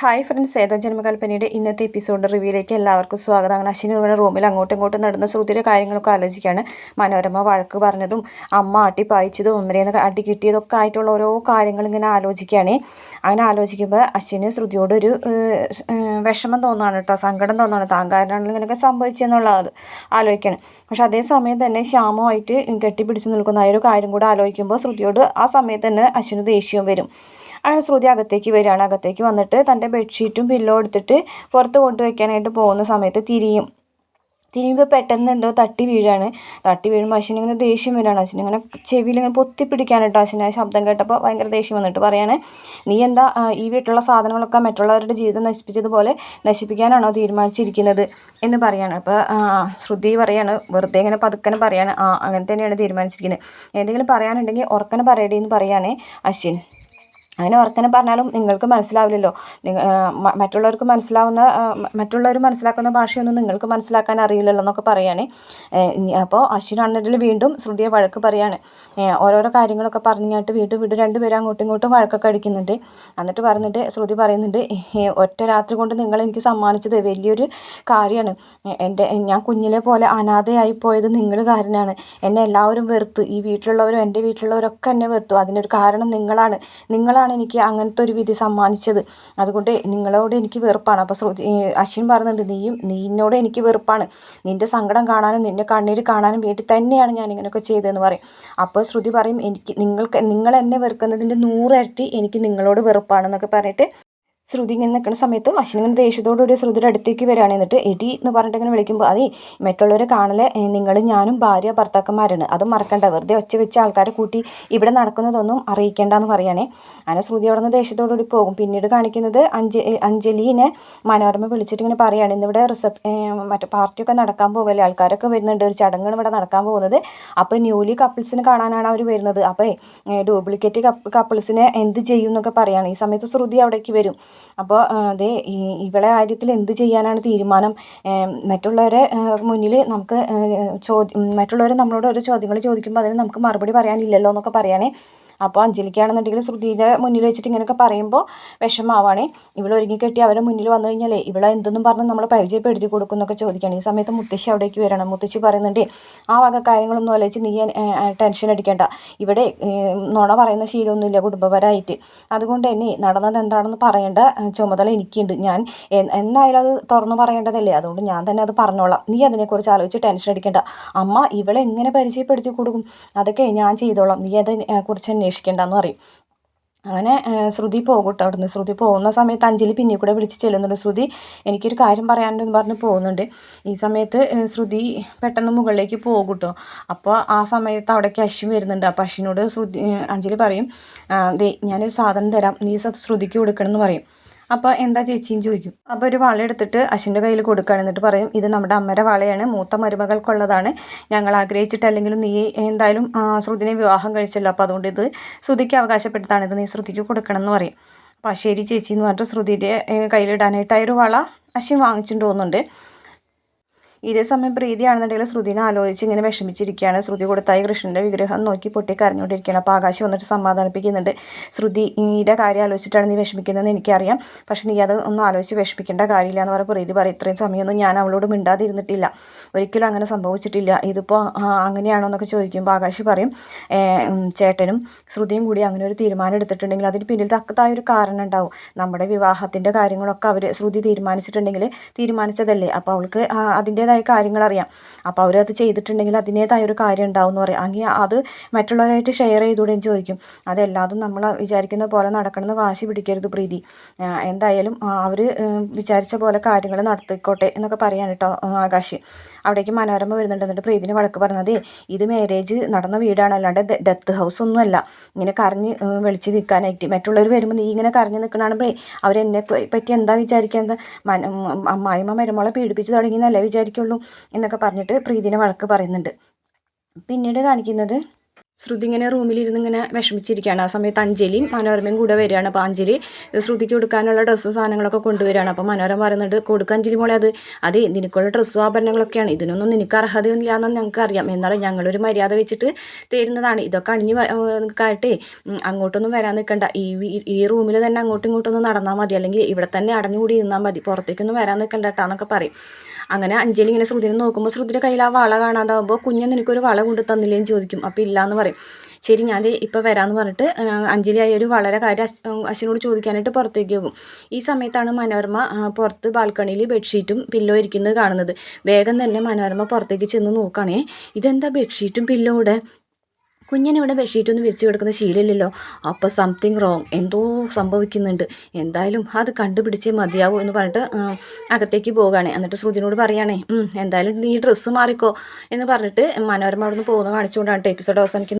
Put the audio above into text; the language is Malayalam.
ഹായ് ഫ്രണ്ട്സ് ഏതോ ജന്മകൽപ്പനയുടെ ഇന്നത്തെ എപ്പിസോഡ് റിവ്യൂയിലേക്ക് എല്ലാവർക്കും സ്വാഗതം. അങ്ങനെ അശ്വിനി ഇവിടെ റൂമിൽ അങ്ങോട്ടും ഇങ്ങോട്ടും നടന്ന ശ്രുതിയുടെ കാര്യങ്ങളൊക്കെ ആലോചിക്കുകയാണ്. മനോരമ വഴക്ക് പറഞ്ഞതും അമ്മ അട്ടി പായിച്ചതും ഉമ്മരേന്ന് അടി കിട്ടിയതൊക്കെ ആയിട്ടുള്ള ഓരോ കാര്യങ്ങൾ ഇങ്ങനെ ആലോചിക്കുകയാണ്. അങ്ങനെ ആലോചിക്കുമ്പോൾ അശ്വിന് ശ്രുതിയോട് ഒരു വിഷമം തോന്നുകയാണ് കേട്ടോ. സങ്കടം തോന്നുകയാണ്. താൻ കാരണമാണ് ഇങ്ങനെയൊക്കെ സംഭവിച്ചെന്നുള്ളത് ആലോചിക്കുകയാണ്. പക്ഷെ അതേ സമയം തന്നെ ശ്യാമമായിട്ട് കെട്ടിപ്പിടിച്ച് നിൽക്കുന്ന ആ ഒരു കാര്യം കൂടെ ആലോചിക്കുമ്പോൾ ശ്രുതിയോട് ആ സമയത്ത് തന്നെ അശ്വിന് ദേഷ്യവും വരും. അങ്ങനെ ശ്രുതി അകത്തേക്ക് വരികയാണ്. അകത്തേക്ക് വന്നിട്ട് തന്റെ ബെഡ്ഷീറ്റും പില്ലോ എടുത്തിട്ട് പുറത്ത് കൊണ്ടുവയ്ക്കാനായിട്ട് പോകുന്ന സമയത്ത് തിരിയും. തിരിയുമ്പോൾ പെട്ടെന്ന് എന്തോ തട്ടി വീഴാണ്. തട്ടി വീഴുമ്പോൾ അശ്വിനിങ്ങനെ ദേഷ്യം വരികയാണ്. അശ്വിനി ഇങ്ങനെ ചെവിയിൽ ഇങ്ങനെ പൊത്തി പിടിക്കാനായിട്ട് അശ്വിനെ ശബ്ദം കേട്ടപ്പോൾ ഭയങ്കര ദേഷ്യം വന്നിട്ട് പറയാണ് നീ എന്താ ഈ വീട്ടിലുള്ള സാധനങ്ങളൊക്കെ മറ്റുള്ളവരുടെ ജീവിതം നശിപ്പിച്ചതുപോലെ നശിപ്പിക്കാനാണോ തീരുമാനിച്ചിരിക്കുന്നത്? എന്ന് പറയാണ്. അപ്പോൾ ശ്രുതി പറയാണ് വെറുതെ ഇങ്ങനെ പതുക്കനെ പറയാണ് ആ അങ്ങനെ തന്നെയാണ് തീരുമാനിച്ചിരിക്കുന്നത്. എന്തെങ്കിലും പറയാനുണ്ടെങ്കിൽ ഉറക്കനെ പറയടേ എന്ന് പറയാണ് അശ്വിൻ. അങ്ങനെ ഉറക്കനെ പറഞ്ഞാലും നിങ്ങൾക്ക് മനസ്സിലാവില്ലല്ലോ. മറ്റുള്ളവർക്ക് മനസ്സിലാവുന്ന മറ്റുള്ളവർ മനസ്സിലാക്കുന്ന ഭാഷയൊന്നും നിങ്ങൾക്ക് മനസ്സിലാക്കാൻ അറിയില്ലല്ലോ എന്നൊക്കെ പറയാണ്. അപ്പോൾ അശ്വിനാണെന്നുണ്ടെങ്കിൽ വീണ്ടും ശ്രുതിയെ വഴക്ക് പറയാണ്. ഓരോരോ കാര്യങ്ങളൊക്കെ പറഞ്ഞിട്ട് വീണ്ടും വീണ്ടും രണ്ടുപേരും അങ്ങോട്ടും ഇങ്ങോട്ടും വഴക്കൊക്കെ അടിക്കുന്നുണ്ട്. എന്നിട്ട് പറഞ്ഞിട്ട് ശ്രുതി പറയുന്നുണ്ട് ഒറ്റ രാത്രി കൊണ്ട് നിങ്ങൾ എനിക്ക് സമ്മാനിച്ചത് വലിയൊരു കാര്യമാണ്. എന്റെ ഞാൻ കുഞ്ഞിലെ പോലെ അനാഥയായി പോയത് നിങ്ങൾ കാരണമാണ് എന്നെ എല്ലാവരും വെറുത്തു. ഈ വീട്ടിലുള്ളവരും എന്റെ വീട്ടിലുള്ളവരൊക്കെ എന്നെ വെറുത്തു. അതിനൊരു കാരണം നിങ്ങളാണ്. നിങ്ങളാണ് നിങ്ങളാണ് എനിക്ക് അങ്ങനത്തെ ഒരു വിധി സമ്മാനിച്ചത്. അതുകൊണ്ട് നിങ്ങളോട് എനിക്ക് വെറുപ്പാണ്. അപ്പോൾ ശ്രുതി അശ്വിൻ പറയുന്നുണ്ട് നീയും നിന്നോട് എനിക്ക് വെറുപ്പാണ്. നിന്റെ സങ്കടം കാണാനും നിന്റെ കണ്ണീര് കാണാനും വേണ്ടി തന്നെയാണ് ഞാൻ ഇങ്ങനെയൊക്കെ ചെയ്തതെന്ന് പറയും. അപ്പോൾ ശ്രുതി പറയും എനിക്ക് നിങ്ങൾക്ക് നിങ്ങൾ എന്നെ വെറുക്കുന്നതിന്റെ നൂറിരട്ടി എനിക്ക് നിങ്ങളോട് വെറുപ്പാണെന്നൊക്കെ പറഞ്ഞിട്ട് ശ്രുതി ഇങ്ങനെ നിൽക്കുന്ന സമയത്ത് അശ്വിൻ ഇങ്ങനെ ദേഷ്യത്തോടുകൂടി ശ്രുതിയുടെ അടുത്തേക്ക് വരികയാണ്. എന്നിട്ട് എടി എന്ന് പറഞ്ഞിട്ട് ഇങ്ങനെ വിളിക്കുമ്പോൾ അതേ മറ്റുള്ളവരെ കാണലെ നിങ്ങൾ ഞാനും ഭാര്യ ഭർത്താക്കന്മാരാണ്. അത് മറക്കണ്ട. വെറുതെ ഒച്ച വെച്ച് ആൾക്കാരെ കൂട്ടി ഇവിടെ നടക്കുന്നതൊന്നും അറിയിക്കേണ്ട എന്ന് പറയുകയാണേ അങ്ങനെ ശ്രുതി അവിടെ നിന്ന് ദേഷ്യത്തോടുകൂടി പോകും. പിന്നീട് കാണിക്കുന്നത് അഞ്ജ അഞ്ജലിനെ മനോരമ വിളിച്ചിട്ട് ഇങ്ങനെ പറയുകയാണ് ഇന്നിവിടെ റിസപ് മറ്റേ പാർട്ടിയൊക്കെ നടക്കാൻ പോകല്ലേ ആൾക്കാരൊക്കെ വരുന്നുണ്ട്. ഒരു ചടങ്ങാണ് ഇവിടെ നടക്കാൻ പോകുന്നത്. അപ്പോൾ ന്യൂലി കപ്പിൾസിന് കാണാനാണ് അവർ വരുന്നത്. അപ്പോൾ ഡ്യൂപ്ലിക്കേറ്റ് കപ്പിൾസിനെ എന്ത് ചെയ്യും എന്നൊക്കെ പറയുകയാണ് ഈ സമയത്ത് ശ്രുതി അവിടേക്ക് വരും. അപ്പോൾ അതേ ഇവളെ കാര്യത്തിൽ എന്ത് ചെയ്യാനാണ് തീരുമാനം? മറ്റുള്ളവരെ മുന്നിൽ നമുക്ക് ചോദ്യം മറ്റുള്ളവർ നമ്മളോട് ഓരോ ചോദ്യങ്ങൾ ചോദിക്കുമ്പോൾ അതിന് നമുക്ക് മറുപടി പറയാനില്ലല്ലോ എന്നൊക്കെ പറയുകയാണെ അപ്പോൾ അഞ്ജലിക്കാണെന്നുണ്ടെങ്കിൽ ശ്രുതിയുടെ മുന്നിൽ വെച്ചിട്ട് ഇങ്ങനെയൊക്കെ പറയുമ്പോൾ വിഷമാവാണേ ഇവൾ ഒരുങ്ങി കെട്ടി അവരെ മുന്നിൽ വന്നു കഴിഞ്ഞാലേ ഇവളെ എന്തെന്നും പറഞ്ഞ് നമ്മൾ പരിചയപ്പെടുത്തി കൊടുക്കുന്നൊക്കെ ചോദിക്കുകയാണ്. ഈ സമയത്ത് മുത്തശ്ശി അവിടേക്ക് വരണം. മുത്തശ്ശി പറയുന്നുണ്ട് ആ വക കാര്യങ്ങളൊന്നും ആലോചിച്ച് നീ ടെൻഷൻ അടിക്കേണ്ട. ഇവിടെ നുണ പറയുന്ന ശീലമൊന്നുമില്ല കുടുംബപരമായിട്ട്. അതുകൊണ്ട് തന്നെ നടന്നത് എന്താണെന്ന് പറയേണ്ട ചുമതല എനിക്കുണ്ട്. ഞാൻ എന്നായാലും അത് തുറന്നു പറയേണ്ടതല്ലേ? അതുകൊണ്ട് ഞാൻ തന്നെ അത് പറഞ്ഞോളാം. നീ അതിനെക്കുറിച്ച് ആലോചിച്ച് ടെൻഷൻ അടിക്കേണ്ട. അമ്മ ഇവളെ എങ്ങനെ പരിചയപ്പെടുത്തി കൊടുക്കും? അതൊക്കെ ഞാൻ ചെയ്തോളാം. നീ അതിനെക്കുറിച്ച് അന്വേഷിക്കേണ്ടെന്ന് പറയും. അങ്ങനെ ശ്രുതി പോകും കേട്ടോ അവിടുന്ന് ശ്രുതി പോകുന്ന സമയത്ത് അഞ്ജലി പിന്നെ കൂടെ വിളിച്ച് ചെല്ലുന്നുണ്ട്. ശ്രുതി എനിക്കൊരു കാര്യം പറയാനുണ്ടെന്ന് പറഞ്ഞ് പോകുന്നുണ്ട്. ഈ സമയത്ത് ശ്രുതി പെട്ടെന്ന് മുകളിലേക്ക് പോകും കേട്ടോ അപ്പോൾ ആ സമയത്ത് അവിടേക്ക് അശ്വിൻ വരുന്നുണ്ട്. അപ്പോൾ അശ്വിനോട് ശ്രുതി അഞ്ജലി പറയും ദേ ഞാനൊരു സാധനം തരാം. നീ ശ്രുതിക്ക് കൊടുക്കണമെന്ന് പറയും. അപ്പോൾ എന്താ ചേച്ചിയും ചോദിക്കും. അപ്പോൾ ഒരു വള എടുത്തിട്ട് അശ്വിന്റെ കയ്യിൽ കൊടുക്കുകയാണ് എന്നിട്ട് പറയും ഇത് നമ്മുടെ അമ്മയുടെ വളയാണ് മൂത്ത മരുമകൾക്കുള്ളതാണ്. ഞങ്ങൾ ആഗ്രഹിച്ചിട്ടല്ലെങ്കിലും നീ എന്തായാലും ശ്രുതിനെ വിവാഹം കഴിച്ചല്ലോ. അപ്പോൾ അതുകൊണ്ട് ഇത് ശ്രുതിക്ക് അവകാശപ്പെട്ടതാണ്. ഇത് നീ ശ്രുതിക്ക് കൊടുക്കണം എന്ന് പറയും. അപ്പോൾ ശരി ചേച്ചി എന്ന് പറഞ്ഞിട്ട് ശ്രുതിയുടെ കയ്യിലിടാനായിട്ട് വള അശ്വിൻ വാങ്ങിച്ചിട്ട് പോകുന്നുണ്ട് ഇതേ സമയം പ്രീതിയാണെന്നുണ്ടെങ്കിൽ ശ്രുതിനെ ആലോചിച്ച് ഇങ്ങനെ വിഷമിച്ചിരിക്കുകയാണ്. ശ്രുതി കൊടുത്തായി കൃഷ്ണന്റെ വിഗ്രഹം നോക്കി പൊട്ടി കരഞ്ഞുകൊണ്ടിരിക്കുകയാണ് അപ്പോൾ ആകാശം വന്നിട്ട് സമാധാനിപ്പിക്കുന്നുണ്ട്. ശ്രുതി നീയുടെ കാര്യം ആലോചിച്ചിട്ടാണ് നീ വിഷമിക്കുന്നതെന്ന് എനിക്കറിയാം. പക്ഷെ നീ അത് ഒന്നും ആലോചിച്ച് വിഷമിക്കേണ്ട കാര്യമില്ല എന്ന് പറയുമ്പോൾ പ്രീതി പറയും ഇത്രയും സമയമൊന്നും ഞാൻ അവളോട് മിണ്ടാതിരുന്നിട്ടില്ല. ഒരിക്കലും അങ്ങനെ സംഭവിച്ചിട്ടില്ല. ഇതിപ്പോൾ അങ്ങനെയാണോ എന്നൊക്കെ ചോദിക്കുമ്പോൾ ആകാശ് പറയും ചേട്ടനും ശ്രുതിയും കൂടി അങ്ങനെ ഒരു തീരുമാനം എടുത്തിട്ടുണ്ടെങ്കിൽ അതിന് പിന്നിൽ തക്കതായ ഒരു കാരണം ഉണ്ടാവും. നമ്മുടെ വിവാഹത്തിന്റെ കാര്യങ്ങളൊക്കെ അവർ ശ്രുതി തീരുമാനിച്ചിട്ടുണ്ടെങ്കിൽ തീരുമാനിച്ചതല്ലേ? അപ്പോൾ അവൾക്ക് അതിന്റെ അതിന്റേതായ കാര്യങ്ങൾ അറിയാം. അപ്പോൾ അവരത് ചെയ്തിട്ടുണ്ടെങ്കിൽ അതിന്റേതായ ഒരു കാര്യം ഉണ്ടാവും എന്ന് പറയാം. അങ്ങനെ അത് മറ്റുള്ളവരായിട്ട് ഷെയർ ചെയ്തുകൂടെ ചോദിക്കും. അതെല്ലാതും നമ്മൾ വിചാരിക്കുന്ന പോലെ നടക്കണമെന്ന് വാശി പിടിക്കരുത് പ്രീതി. എന്തായാലും അവർ വിചാരിച്ച പോലെ കാര്യങ്ങൾ നടത്തിക്കോട്ടെ എന്നൊക്കെ പറയാൻ കേട്ടോ ആകാശ്. അവിടേക്ക് മനോരമ വരുന്നുണ്ട്. എന്നിട്ട് പ്രീതിന് വഴക്ക് പറഞ്ഞത് ഇത് മാരേജ് നടന്ന വീടാണ്. അല്ലാണ്ട് ഡെത്ത് ഹൗസ് ഒന്നുമല്ല ഇങ്ങനെ കരഞ്ഞ് വിളിച്ച് നിൽക്കാനായിട്ട് മറ്റുള്ളവർ വരുമ്പോൾ നീ ഇങ്ങനെ കരഞ്ഞ് നിൽക്കണാകുമ്പോഴേ അവരെന്നെ പറ്റി എന്താ വിചാരിക്കുന്നത് അമ്മായിമ്മ മരുമോളെ പീഡിപ്പിച്ച് തുടങ്ങിയെന്നല്ലേ വിചാരിക്കുള്ളൂ എന്നൊക്കെ പറഞ്ഞിട്ട് പ്രീതിനെ വഴക്ക് പറയുന്നുണ്ട്. പിന്നീട് കാണിക്കുന്നത് ശ്രുതി ഇങ്ങനെ റൂമിലിരുന്ന് ഇങ്ങനെ വിഷമിച്ചിരിക്കുകയാണ്. ആ സമയത്ത് അഞ്ജലിയും മനോരമയും കൂടെ വരികയാണ്. അപ്പോൾ അഞ്ജലി ശ്രുതിക്ക് കൊടുക്കാനുള്ള ഡ്രസ്സും സാധനങ്ങളൊക്കെ കൊണ്ടുവരികയാണ്. അപ്പോൾ മനോരമ പറയുന്നുണ്ട് കൊടുക്കുക അഞ്ജലി മോളെ അത് അത് നിനക്കുള്ള ഡ്രസ്സും ആഭരണങ്ങളൊക്കെയാണ്. ഇതിനൊന്നും നിനക്ക് അർഹതയൊന്നുമില്ല എന്ന് ഞങ്ങൾക്ക് അറിയാം എന്നാലും ഞങ്ങളൊരു മര്യാദ വെച്ചിട്ട് തരുന്നതാണ്. ഇതൊക്കെ അണിഞ്ഞ് കാട്ടെ അങ്ങോട്ടൊന്നും വരാൻ നിൽക്കണ്ട ഈ ഈ റൂമിൽ തന്നെ അങ്ങോട്ടും ഇങ്ങോട്ടൊന്നും നടന്നാൽ മതി. അല്ലെങ്കിൽ ഇവിടെ തന്നെ അടഞ്ഞുകൂടി ഇരുന്നാൽ മതി. പുറത്തേക്കൊന്നും വരാൻ നിൽക്കണ്ട കേട്ടോ എന്നൊക്കെ പറയും. അങ്ങനെ അഞ്ജലി ഇങ്ങനെ ശ്രുതിനെ നോക്കുമ്പോൾ ശ്രുതിയുടെ കയ്യിൽ ആ വള കാണാതാവുമ്പോൾ കുഞ്ഞ് നിനക്കൊരു വള കൊണ്ട് തന്നില്ലേന്ന് ചോദിക്കും. അപ്പോൾ ഇല്ലയെന്ന് പറയും. ശരി ഞാൻ ഇപ്പോൾ വരാമെന്ന് പറഞ്ഞിട്ട് അഞ്ജലി ആയൊരു വളരെ കാര്യം അശ്- അശ്വിനോട് ചോദിക്കാനായിട്ട് പുറത്തേക്ക് പോകും. ഈ സമയത്താണ് മനോരമ പുറത്ത് ബാൽക്കണിയിൽ ബെഡ്ഷീറ്റും പില്ലോ ഇരിക്കുന്നത് കാണുന്നത്. വേഗം തന്നെ മനോരമ പുറത്തേക്ക് ചെന്ന് നോക്കുകയാണേ. ഇതെന്താ ബെഡ്ഷീറ്റും പില്ലോ ഇവിടെ? കുഞ്ഞിനിവിടെ ബെഡ്ഷീറ്റൊന്നും വിരിച്ചു കിടക്കുന്ന ശീലമില്ലല്ലോ. അപ്പോൾ സംതിങ് റോങ് എന്തോ സംഭവിക്കുന്നുണ്ട്. എന്തായാലും അത് കണ്ടുപിടിച്ചേ മതിയാവൂ എന്ന് പറഞ്ഞിട്ട് അകത്തേക്ക് പോവുകയാണ്. എന്നിട്ട് ശ്രുതിനോട് പറയുകയാണേ എന്തായാലും നീ ഡ്രസ്സ് മാറിക്കോ എന്ന് പറഞ്ഞിട്ട് മനോരമ അവിടെ നിന്ന് പോകുന്ന കാണിച്ചുകൊണ്ടാണ് എപ്പിസോഡ് അവസാനിക്കുന്നത്.